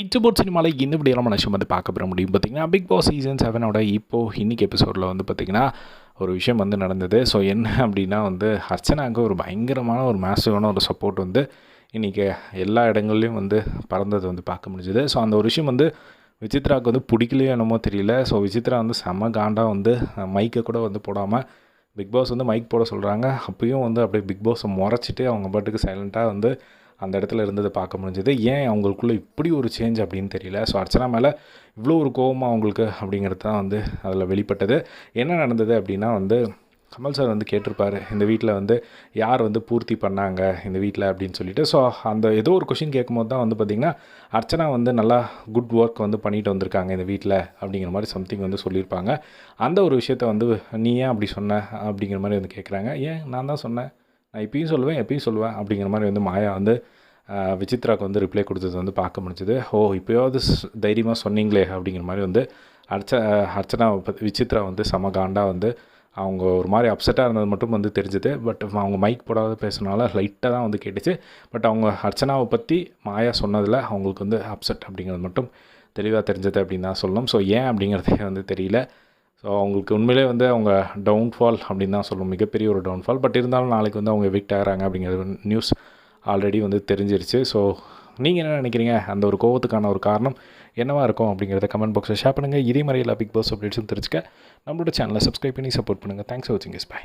It's boat சினிமாவில் இந்த நம்ம மனுஷன் வந்து பார்க்க பெற முடியும். பார்த்திங்கன்னா பிக் பாஸ் சீசன் செவனோட இப்போது இன்றைக்கி எபிசோடில் வந்து பார்த்திங்கன்னா ஒரு விஷயம் வந்து நடந்தது. ஸோ என்ன அப்படின்னா வந்து அர்ச்சனாவுக்கு ஒரு பயங்கரமான ஒரு மேசிவான ஒரு சப்போர்ட் வந்து இன்றைக்கி எல்லா இடங்கள்லையும் வந்து பறந்தது வந்து பார்க்க முடிஞ்சுது. ஸோ அந்த ஒரு விஷயம் வந்து விசித்ராவுக்கு வந்து பிடிக்கலையோ என்னமோ தெரியல. ஸோ விசித்ரா வந்து செம காண்டாக வந்து மைக்கை கூட வந்து போடாமல் பிக் பாஸ் வந்து மைக் போட சொல்கிறாங்க அப்பயும் வந்து அப்படியே பிக் பாஸை முறைச்சிட்டு அவங்க பாட்டுக்கு சைலண்ட்டாக வந்து அந்த இடத்துல இருந்ததை பார்க்க முடிஞ்சது. ஏன் அவங்களுக்குள்ளே இப்படி ஒரு சேஞ்ச் அப்படின்னு தெரியல. ஸோ அர்ச்சனா மேலே இவ்வளோ ஒரு கோவமாக அவங்களுக்கு அப்படிங்கிறது தான் வந்து அதில் வெளிப்பட்டது. என்ன நடந்தது அப்படின்னா வந்து கமல் சார் வந்து கேட்டிருப்பார் இந்த வீட்டில் வந்து யார் வந்து பூர்த்தி பண்ணாங்க? இந்த வீட்டில் அப்படின்னு சொல்லிட்டு. ஸோ அந்த ஏதோ ஒரு கொஷின் கேட்கும்போது தான் வந்து பார்த்திங்கன்னா அர்ச்சனா வந்து நல்லா குட் ஒர்க் வந்து பண்ணிட்டு வந்திருக்காங்க இந்த வீட்டில் அப்படிங்கிற மாதிரி சம்திங் வந்து சொல்லியிருப்பாங்க. அந்த ஒரு விஷயத்த வந்து நீ ஏன் அப்படி சொன்ன? அப்படிங்கிற மாதிரி வந்து கேட்குறாங்க ஏன்? நான் தான் சொன்னேன். நான் இப்பயும் சொல்லுவேன் எப்பயும் சொல்லுவேன் அப்படிங்கிற மாதிரி வந்து மாயா வந்து விசித்ராவுக்கு விசித்ராக்கு வந்து ரிப்ளை கொடுத்தது வந்து பார்க்க முடிஞ்சது. ஓ இப்போயாவது ஸ்- தைரியமாக சொன்னீங்களே அப்படிங்கிற மாதிரி வந்து அர்ச்ச அர்ச்சனா விசித்ரா வந்து செம காண்டாக வந்து அவங்க ஒரு மாதிரி அப்செட்டாக இருந்தது மட்டும் வந்து தெரிஞ்சுது. பட் அவங்க மைக் போடாத பேசுனால லைட்டாக தான் வந்து கேட்டுச்சு. பட் அவங்க அர்ச்சனாவை பற்றி மாயா சொன்னதில் அவங்களுக்கு வந்து அப்செட் அப்படிங்கிறது மட்டும் தெளிவாக தெரிஞ்சது அப்படின்னு தான் சொல்லணும். ஸோ ஏன் அப்படிங்கிறதே வந்து தெரியல. ஸோ அவங்களுக்கு உண்மையிலே வந்து அவங்க டவுன்ஃபால் அப்படின்னு தான் சொல்லுவோம் மிகப்பெரிய ஒரு டவுன்ஃபால் பட் இருந்தாலும் நாளைக்கு வந்து அவங்க எவிக்ட் ஆகிறாங்க அப்படிங்கிறது நியூஸ் ஆல்ரெடி வந்து தெரிஞ்சிருச்சு. ஸோ நீங்கள் என்ன நினைக்கிறீங்க? அந்த ஒரு கோவத்துக்கான ஒரு காரணம் என்னவாக இருக்கும் அப்படிங்கிறத கமெண்ட் பாக்ஸில் ஷேர் பண்ணுங்கள் இதே மாதிரி எல்லா பிக் பாஸ் அப்டேட்ஸும் தெரிஞ்சுக்க. நம்மளோட சேனலை சப்ஸ்கிரைப் பண்ணி சப்போர்ட் பண்ணுங்கள் தேங்க்ஸ் ஃபார் வாட்சிங் இஸ் பை